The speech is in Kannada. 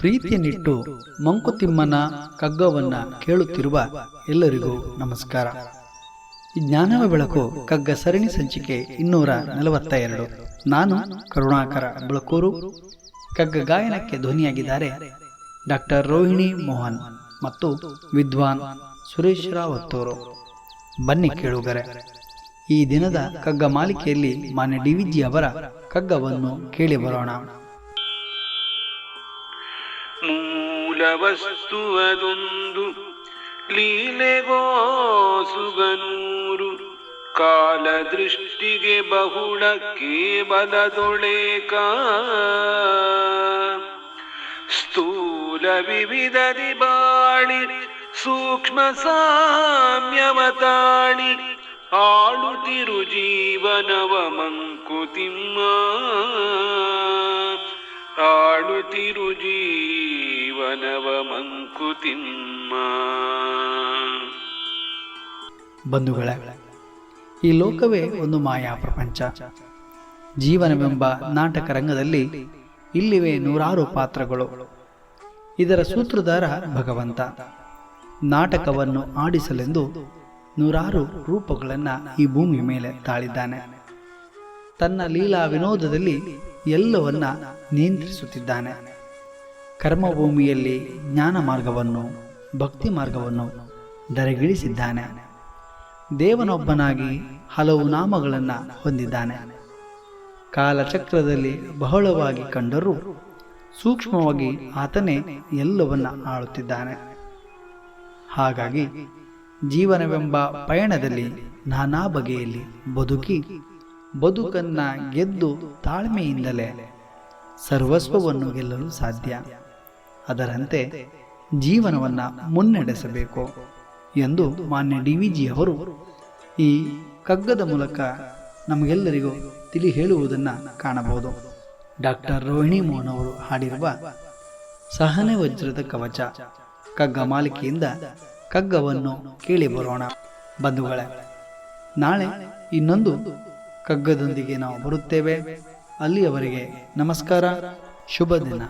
ಪ್ರೀತಿಯನ್ನಿಟ್ಟು ಮಂಕುತಿಮ್ಮನ ಕಗ್ಗವನ್ನ ಕೇಳುತ್ತಿರುವ ಎಲ್ಲರಿಗೂ ನಮಸ್ಕಾರ. ಜ್ಞಾನವ ಬೆಳಕು ಕಗ್ಗ ಸರಣಿ ಸಂಚಿಕೆ ಇನ್ನೂರ ನಲವತ್ತ ಎರಡು ನಾನು ಕರುಣಾಕರ ಬಳಕೂರು. ಕಗ್ಗ ಗಾಯನಕ್ಕೆ ಧ್ವನಿಯಾಗಿದ್ದಾರೆ ಡಾಕ್ಟರ್ ರೋಹಿಣಿ ಮೋಹನ್ ಮತ್ತು ವಿದ್ವಾನ್ ಸುರೇಶ್ ರಾವ್ ಹತ್ತೂರು ಬನ್ನಿ ಕೇಳುಗರೆ. ಈ ದಿನದ ಕಗ್ಗ ಮಾಲಿಕೆಯಲ್ಲಿ ಮಾನ್ಯ ಡಿ ವಿಜಿ ಅವರ ಕಗ್ಗವನ್ನು ಕೇಳಿ ಬರೋಣ. ಮೂಲವಸ್ತುವದೊಂದು ಲೀಲೆಗೋ ಸುಗನೂರು ಕಾಲದೃಷ್ಟಿಗೆ ಬಹುಳ ಕೇವಲದೊಳೇಕ ಸ್ಥೂಲ ವಿವಿಧದಿ ಬಾಳಿ ಸೂಕ್ಷ್ಮ ಸಾಮ್ಯವತಾಣಿ ಆಳುತಿರು ಜೀವನವ ಮಂಕುತಿಮ್ಮ ಆಳುತ್ತಿರು ಜೀವನವ ಮಂಕುತಿಮ್ಮ ಬಂಧುಗಳೇ, ಈ ಲೋಕವೇ ಒಂದು ಮಾಯಾ ಪ್ರಪಂಚ. ಜೀವನವೆಂಬ ನಾಟಕ ರಂಗದಲ್ಲಿ ಇಲ್ಲಿವೆ ನೂರಾರು ಪಾತ್ರಗಳು. ಇದರ ಸೂತ್ರಧಾರ ಭಗವಂತ. ನಾಟಕವನ್ನು ಆಡಿಸಲೆಂದು ನೂರಾರು ರೂಪಗಳನ್ನು ಈ ಭೂಮಿ ಮೇಲೆ ತಾಳಿದ್ದಾನೆ. ತನ್ನ ಲೀಲಾ ವಿನೋದದಲ್ಲಿ ಎಲ್ಲವನ್ನ ನಿಯಂತ್ರಿಸುತ್ತಿದ್ದಾನೆ. ಕರ್ಮಭೂಮಿಯಲ್ಲಿ ಜ್ಞಾನ ಮಾರ್ಗವನ್ನು, ಭಕ್ತಿ ಮಾರ್ಗವನ್ನು ಧರೆಗಿಳಿಸಿದ್ದಾನೆ. ದೇವನೊಬ್ಬನಾಗಿ ಹಲವು ನಾಮಗಳನ್ನು ಹೊಂದಿದ್ದಾನೆ. ಕಾಲಚಕ್ರದಲ್ಲಿ ಬಹಳವಾಗಿ ಕಂಡರೂ ಸೂಕ್ಷ್ಮವಾಗಿ ಆತನೇ ಎಲ್ಲವನ್ನ ಆಳುತ್ತಿದ್ದಾನೆ. ಹಾಗಾಗಿ ಜೀವನವೆಂಬ ಪಯಣದಲ್ಲಿ ನಾನಾ ಬಗೆಯಲ್ಲಿ ಬದುಕಿ, ಬದುಕನ್ನ ಗೆದ್ದು ತಾಳ್ಮೆಯಿಂದಲೇ ಸರ್ವಸ್ವವನ್ನು ಗೆಲ್ಲಲು ಸಾಧ್ಯ. ಅದರಂತೆ ಜೀವನವನ್ನು ಮುನ್ನಡೆಸಬೇಕು ಎಂದು ಮಾನ್ಯ ಡಿ ವಿ ಜಿ ಅವರು ಈ ಕಗ್ಗದ ಮೂಲಕ ನಮಗೆಲ್ಲರಿಗೂ ತಿಳಿ ಹೇಳುವುದನ್ನು ಕಾಣಬಹುದು. ಡಾಕ್ಟರ್ ರೋಹಿಣಿ ಮೋಹನ್ ಅವರು ಹಾಡಿರುವ ಸಹನೆ ವಜ್ರದ ಕವಚ ಕಗ್ಗ ಮಾಲಿಕೆಯಿಂದ ಕಗ್ಗವನ್ನು ಕೇಳಿ ಬರೋಣ. ಬಂಧುಗಳೇ, ನಾಳೆ ಇನ್ನೊಂದು ಕಗ್ಗದೊಂದಿಗೆ ನಾವು ಬರುತ್ತೇವೆ. ಅಲ್ಲಿಯವರೆಗೆ ನಮಸ್ಕಾರ, ಶುಭ ದಿನ.